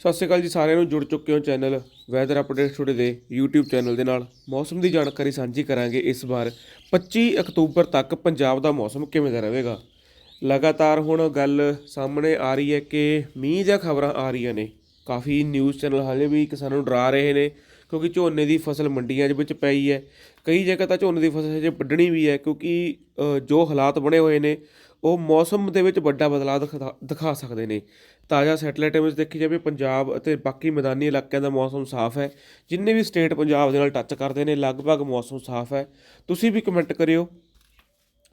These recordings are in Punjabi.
ਸਤਿ ਸ਼੍ਰੀ ਅਕਾਲ ਜੀ ਸਾਰਿਆਂ ਨੂੰ ਜੁੜ ਚੁੱਕੇ ਹੋ ਚੈਨਲ ਵੈਦਰ ਅਪਡੇਟ ਟੁਡੇ ਦੇ YouTube ਚੈਨਲ ਦੇ ਨਾਲ। ਮੌਸਮ ਦੀ ਜਾਣਕਾਰੀ ਸਾਂਝੀ ਕਰਾਂਗੇ ਇਸ ਵਾਰ। 25 ਅਕਤੂਬਰ ਤੱਕ ਪੰਜਾਬ ਦਾ ਮੌਸਮ ਕਿਵੇਂ ਦਾ ਰਹੇਗਾ? ਲਗਾਤਾਰ ਹੁਣ ਗੱਲ ਸਾਹਮਣੇ ਆ ਰਹੀ ਹੈ ਕਿ ਮੀਂਹ ਦੀਆਂ ਖਬਰਾਂ ਆ ਰਹੀਆਂ ਨੇ। ਕਾਫੀ ਨਿਊਜ਼ ਚੈਨਲ ਹਾਲੇ ਵੀ ਕਿਸਾਨਾਂ ਨੂੰ ਡਰਾ ਰਹੇ ਨੇ ਕਿਉਂਕਿ ਝੋਨੇ ਦੀ ਫਸਲ ਮੰਡੀਆਂ ਦੇ ਵਿੱਚ ਪਈ ਹੈ। ਕਈ ਜਗ੍ਹਾ ਤਾਂ ਝੋਨੇ ਦੀ ਫਸਲ ਹਜੇ ਵੱਢਣੀ ਵੀ ਹੈ ਕਿਉਂਕਿ ਜੋ ਹਾਲਾਤ ਬਣੇ ਹੋਏ ਨੇ ਉਹ ਮੌਸਮ ਦੇ ਵਿੱਚ ਵੱਡਾ ਬਦਲਾਅ ਦਿਖਾ ਦਿਖਾ ਸਕਦੇ ਨੇ। ਤਾਜ਼ਾ ਸੈਟਲਾਈਟ ਇਮੇਜ ਦੇਖੀ ਜਾਵੇ ਪੰਜਾਬ ਅਤੇ ਬਾਕੀ ਮੈਦਾਨੀ ਇਲਾਕਿਆਂ ਦਾ ਮੌਸਮ ਸਾਫ਼ ਹੈ। ਜਿੰਨੇ ਵੀ ਸਟੇਟ ਪੰਜਾਬ ਦੇ ਨਾਲ ਟੱਚ ਕਰਦੇ ਨੇ, ਲਗਭਗ ਮੌਸਮ ਸਾਫ਼ ਹੈ। ਤੁਸੀਂ ਵੀ ਕਮੈਂਟ ਕਰਿਓ।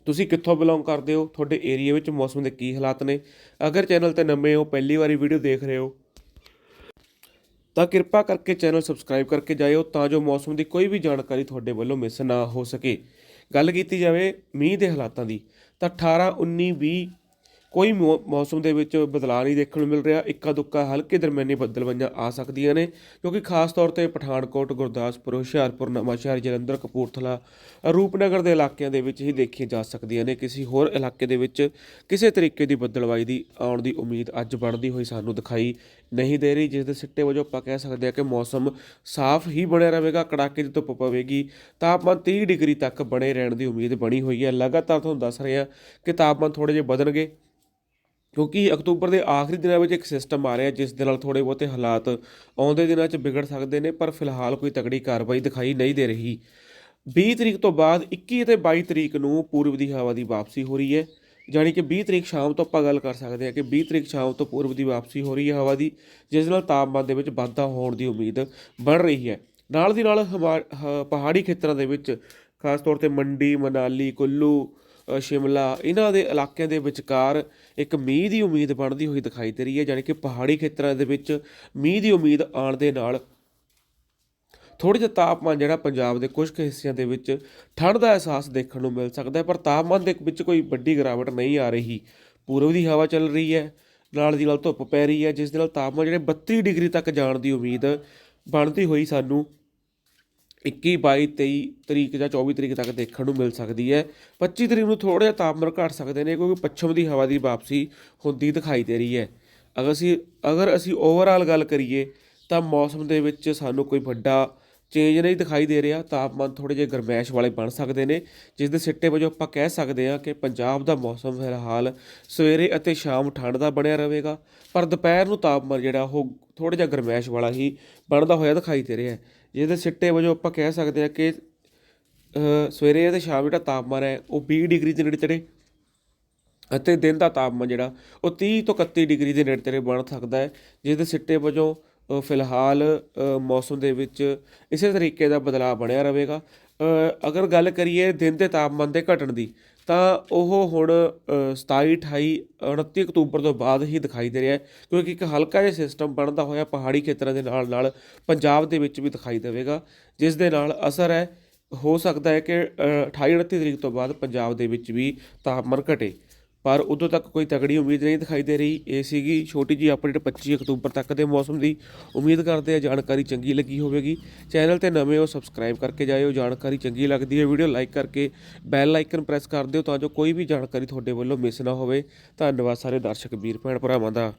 ਤੁਸੀਂ ਕਿੱਥੋਂ ਬਿਲੋਂਗ ਕਰਦੇ ਹੋ? ਤੁਹਾਡੇ ਏਰੀਆ ਵਿੱਚ ਮੌਸਮ ਦੇ ਕੀ ਹਾਲਾਤ ਨੇ? ਅਗਰ ਚੈਨਲ ਤੇ ਨਵੇਂ ਹੋ, ਪਹਿਲੀ ਵਾਰੀ ਵੀਡੀਓ ਦੇਖ ਰਹੇ ਹੋ, ਤਾਂ ਕਿਰਪਾ ਕਰਕੇ ਚੈਨਲ ਸਬਸਕ੍ਰਾਈਬ ਕਰਕੇ ਜਾਇਓ ਤਾਂ ਜੋ ਮੌਸਮ ਦੀ ਕੋਈ ਵੀ ਜਾਣਕਾਰੀ ਤੁਹਾਡੇ ਵੱਲੋਂ ਮਿਸ ਨਾ ਹੋ ਸਕੇ। ਗੱਲ ਕੀਤੀ ਜਾਵੇ ਮੀਂਹ ਦੇ ਹਾਲਾਤਾਂ ਦੀ ਤਾਂ 18 19 20 ਕੋਈ ਮੌ- ਮੌਸਮ ਦੇ ਵਿੱਚ ਬਦਲਾਅ ਨਹੀਂ ਦੇਖਣ ਨੂੰ ਮਿਲ ਰਿਹਾ। ਇੱਕਾ ਦੁੱਕਾ ਹਲਕੇ ਦਰਮਿਆਨੀ ਬੱਦਲਵੰਜਾਂ ਆ ਸਕਦੀਆਂ ਨੇ, ਕਿਉਂਕਿ ਖਾਸ ਤੌਰ ਤੇ ਪਠਾਨਕੋਟ, ਗੁਰਦਾਸਪੁਰ, ਹੁਸ਼ਿਆਰਪੁਰ, ਨਵਾਂਸ਼ਹਿਰ, ਜਲੰਧਰ, ਕਪੂਰਥਲਾ, ਰੂਪਨਗਰ ਦੇ ਇਲਾਕਿਆਂ ਦੇ ਵਿੱਚ ਹੀ ਦੇਖੀਆਂ ਜਾ ਸਕਦੀਆਂ ਨੇ। ਕਿਸੇ ਹੋਰ ਇਲਾਕੇ ਦੇ ਵਿੱਚ ਕਿਸੇ ਤਰੀਕੇ ਦੀ ਬੱਦਲਵਾਈ ਦੀ, ਆਉਣ ਦੀ ਉਮੀਦ ਅੱਜ ਬਣਦੀ ਹੋਈ ਸਾਨੂੰ ਦਿਖਾਈ ਨਹੀਂ ਦੇ ਰਹੀ, ਜਿਸ ਦੇ ਸਿੱਟੇ ਵਜੋਂ ਆਪਾਂ ਕਹਿ ਸਕਦੇ ਹਾਂ ਕਿ ਮੌਸਮ ਸਾਫ਼ ਹੀ ਬਣਿਆ ਰਹੇਗਾ, ਕੜਾਕੇ ਦੀ ਧੁੱਪ ਪਵੇਗੀ, ਤਾਪਮਾਨ 30 ਡਿਗਰੀ ਤੱਕ ਬਣੇ ਰਹਿਣ ਦੀ ਉਮੀਦ ਬਣੀ ਹੋਈ ਹੈ। ਲਗਾਤਾਰ ਤੁਹਾਨੂੰ ਦੱਸ ਰਹੇ ਹਾਂ ਕਿ ਤਾਪਮਾਨ ਥੋੜੇ ਜਿਹੇ ਵਧਣਗੇ ਕਿਉਂਕਿ ਅਕਤੂਬਰ ਦੇ ਆਖਰੀ ਦਿਨਾਂ ਵਿੱਚ ਇੱਕ ਸਿਸਟਮ ਆ ਰਿਹਾ ਜਿਸ ਦੇ ਨਾਲ ਥੋੜੇ ਬਹੁਤੇ ਹਾਲਾਤ ਆਉਂਦੇ ਦਿਨਾਂ 'ਚ ਵਿਗੜ ਸਕਦੇ ਨੇ, ਪਰ ਫਿਲਹਾਲ ਕੋਈ ਤਕੜੀ ਕਾਰਵਾਈ ਦਿਖਾਈ ਨਹੀਂ ਦੇ ਰਹੀ। 20 ਤਰੀਕ ਤੋਂ ਬਾਅਦ 21 ਅਤੇ 22 ਤਰੀਕ ਨੂੰ ਪੂਰਬ ਦੀ ਹਵਾ ਦੀ ਵਾਪਸੀ ਹੋ ਰਹੀ ਹੈ। ਜਾਣੀ ਕਿ 20 ਤਰੀਕ ਸ਼ਾਮ ਤੋਂ ਆਪਾਂ ਗੱਲ ਕਰ ਸਕਦੇ ਹਾਂ ਕਿ 20 ਤਰੀਕ ਸ਼ਾਮ ਤੋਂ ਪੂਰਬ ਦੀ ਵਾਪਸੀ ਹੋ ਰਹੀ ਹੈ ਹਵਾ ਦੀ, ਜਿਸ ਨਾਲ ਤਾਪਮਾਨ ਦੇ ਵਿੱਚ ਵਾਧਾ ਹੋਣ ਦੀ ਉਮੀਦ ਬਣ ਰਹੀ ਹੈ। ਨਾਲ ਦੀ ਨਾਲ ਹਮਾ- ਹ- ਪਹਾੜੀ ਖੇਤਰਾਂ ਦੇ ਵਿੱਚ, ਖਾਸ ਤੌਰ ਤੇ ਮੰਡੀ, ਮਨਾਲੀ, ਕੁੱਲੂ ਸ਼ਿਮਲਾ। ਇਹਨਾਂ ਦੇ ਇਲਾਕਿਆਂ ਦੇ ਵਿਚਕਾਰ ਇੱਕ ਮੀਂਹ ਦੀ ਉਮੀਦ ਬਣਦੀ ਹੋਈ ਦਿਖਾਈ ਦੇ ਰਹੀ ਹੈ, ਯਾਨੀ ਕਿ ਪਹਾੜੀ ਖੇਤਰਾਂ ਦੇ ਵਿੱਚ ਮੀਂਹ ਦੀ ਉਮੀਦ ਆਉਣ ਦੇ ਨਾਲ ਥੋੜ੍ਹਾ ਜਿਹਾ ਤਾਪਮਾਨ ਜਿਹੜਾ ਪੰਜਾਬ ਦੇ ਕੁਝ ਕੁ ਹਿੱਸਿਆਂ ਦੇ ਵਿੱਚ ਠੰਡ ਦਾ ਅਹਿਸਾਸ ਦੇਖਣ ਨੂੰ ਮਿਲ ਸਕਦਾ ਹੈ, ਪਰ ਤਾਪਮਾਨ ਦੇ ਵਿੱਚ ਕੋਈ ਵੱਡੀ ਗਿਰਾਵਟ ਨਹੀਂ ਆ ਰਹੀ। ਪੂਰਬ ਦੀ ਹਵਾ ਚੱਲ ਰਹੀ ਹੈ, ਨਾਲ ਦੀ ਨਾਲ ਧੁੱਪ ਪੈ ਰਹੀ ਹੈ, ਜਿਸ ਦੇ ਨਾਲ ਤਾਪਮਾਨ ਜਿਹੜੇ 32 ਡਿਗਰੀ ਤੱਕ ਜਾਣ ਦੀ ਉਮੀਦ ਬਣਦੀ ਹੋਈ ਸਾਨੂੰ 21 22 23 ਤਰੀਕ ਜਾਂ 24 ਤਰੀਕ ਤੱਕ ਦੇਖਣ ਨੂੰ ਮਿਲ ਸਕਦੀ ਹੈ। 25 ਤਰੀਕ ਨੂੰ ਥੋੜ੍ਹਾ ਜਿਹਾ ਤਾਪਮਾਨ ਘਟ ਸਕਦੇ ਨੇ ਕਿਉਂਕਿ ਪੱਛਮ ਦੀ ਹਵਾ ਦੀ ਵਾਪਸੀ ਹੁੰਦੀ ਦਿਖਾਈ ਦੇ ਰਹੀ ਹੈ। ਅਗਰ ਅਸੀਂ ਅਗਰ ਅਸੀਂ ਓਵਰਆਲ ਗੱਲ ਕਰੀਏ ਤਾਂ ਮੌਸਮ ਦੇ ਵਿੱਚ ਸਾਨੂੰ ਕੋਈ ਵੱਡਾ ਚੇਂਜ ਨਹੀਂ ਦਿਖਾਈ ਦੇ ਰਿਹਾ, ਤਾਪਮਾਨ ਥੋੜੇ ਜਿਹੇ ਗਰਮੈਸ਼ ਵਾਲੇ ਬਣ ਸਕਦੇ ਨੇ ਜਿਸ ਦੇ ਸਿੱਟੇ ਵਜੋਂ ਆਪਾਂ ਕਹਿ ਸਕਦੇ ਹਾਂ ਕਿ ਪੰਜਾਬ ਦਾ ਮੌਸਮ ਫਿਲਹਾਲ ਸਵੇਰੇ ਅਤੇ ਸ਼ਾਮ ਠੰਡ ਦਾ ਬਣਿਆ ਰਹੇਗਾ, ਪਰ ਦੁਪਹਿਰ ਨੂੰ ਤਾਪਮਾਨ ਜਿਹੜਾ ਉਹ ਥੋੜਾ ਜਿਹਾ ਗਰਮੈਸ਼ ਵਾਲਾ ਹੀ ਬਣਦਾ ਹੋਇਆ ਦਿਖਾਈ ਦੇ ਰਿਹਾ ਹੈ ਜਿਸ ਦੇ ਸਿੱਟੇ ਵਜੋਂ ਆਪਾਂ ਕਹਿ ਸਕਦੇ ਹਾਂ ਕਿ ਸਵੇਰੇ ਅਤੇ ਸ਼ਾਮ ਜਿਹੜਾ ਤਾਪਮਾਨ ਹੈ, ਉਹ 20 ਡਿਗਰੀ ਦੇ ਨੇੜੇ ਤੇੜੇ ਅਤੇ ਦਿਨ ਦਾ ਤਾਪਮਾਨ ਜਿਹੜਾ ਉਹ 30 ਤੋਂ 31 ਡਿਗਰੀ ਦੇ ਨੇੜੇ ਤੇੜੇ ਬਣ ਸਕਦਾ ਹੈ ਜਿਸ ਦੇ ਸਿੱਟੇ ਵਜੋਂ ਫਿਲਹਾਲ ਮੌਸਮ ਦੇ ਵਿੱਚ ਇਸੇ ਤਰੀਕੇ ਦਾ ਬਦਲਾਅ ਬਣਿਆ ਰਹੇਗਾ। ਅਗਰ ਗੱਲ ਕਰੀਏ ਦਿਨ ਦੇ ਤਾਪਮਾਨ ਦੇ ਘਟਣ ਦੀ ਤਾਂ ਉਹ ਹੁਣ ਅ, 27 28 29 ਅਕਤੂਬਰ ਤੋਂ ਬਾਅਦ ਹੀ ਦਿਖਾਈ ਦੇ ਰਿਹਾ ਕਿਉਂਕਿ ਇੱਕ ਹਲਕਾ ਜਿਹਾ ਸਿਸਟਮ ਬਣਦਾ ਹੋਇਆ ਪਹਾੜੀ ਖੇਤਰਾਂ ਦੇ ਨਾਲ ਨਾਲ ਪੰਜਾਬ ਦੇ ਵਿੱਚ ਵੀ ਦਿਖਾਈ ਦੇਵੇਗਾ ਜਿਸ ਦੇ ਨਾਲ ਅਸਰ ਹੈ ਹੋ ਸਕਦਾ ਹੈ ਕਿ ਅ, 28 29 ਤਰੀਕ ਤੋਂ ਬਾਅਦ ਪੰਜਾਬ ਦੇ ਵਿੱਚ ਵੀ ਤਾਪਮਾਨ ਘਟੇ। ਪਰ ਉਦੋਂ ਤੱਕ ਕੋਈ ਤਕੜੀ ਉਮੀਦ ਨਹੀਂ ਦਿਖਾਈ ਦੇ ਰਹੀ। ਇਹ ਸੀਗੀ ਛੋਟੀ ਜੀ ਅਪਡੇਟ 25 ਅਕਤੂਬਰ ਤੱਕ ਦੇ ਮੌਸਮ ਦੀ। ਉਮੀਦ ਕਰਦੇ ਆ ਜਾਣਕਾਰੀ ਚੰਗੀ ਲੱਗੀ ਹੋਵੇਗੀ। ਚੈਨਲ ਤੇ ਨਵੇਂ ਹੋ ਸਬਸਕ੍ਰਾਈਬ ਕਰਕੇ ਜਾਇਓ। ਜਾਣਕਾਰੀ ਚੰਗੀ ਲੱਗਦੀ ਹੈ ਵੀਡੀਓ ਲਾਈਕ ਕਰਕੇ ਬੈਲ ਆਈਕਨ ਪ੍ਰੈਸ ਕਰ ਦਿਓ ਤਾਂ ਜੋ ਕੋਈ ਵੀ ਜਾਣਕਾਰੀ ਤੁਹਾਡੇ ਵੱਲੋਂ ਮਿਸ ਨਾ ਹੋਵੇ। ਧੰਨਵਾਦ ਸਾਰੇ ਦਰਸ਼ਕ, ਵੀਰ, ਭੈਣ ਭਰਾਵਾਂ ਦਾ।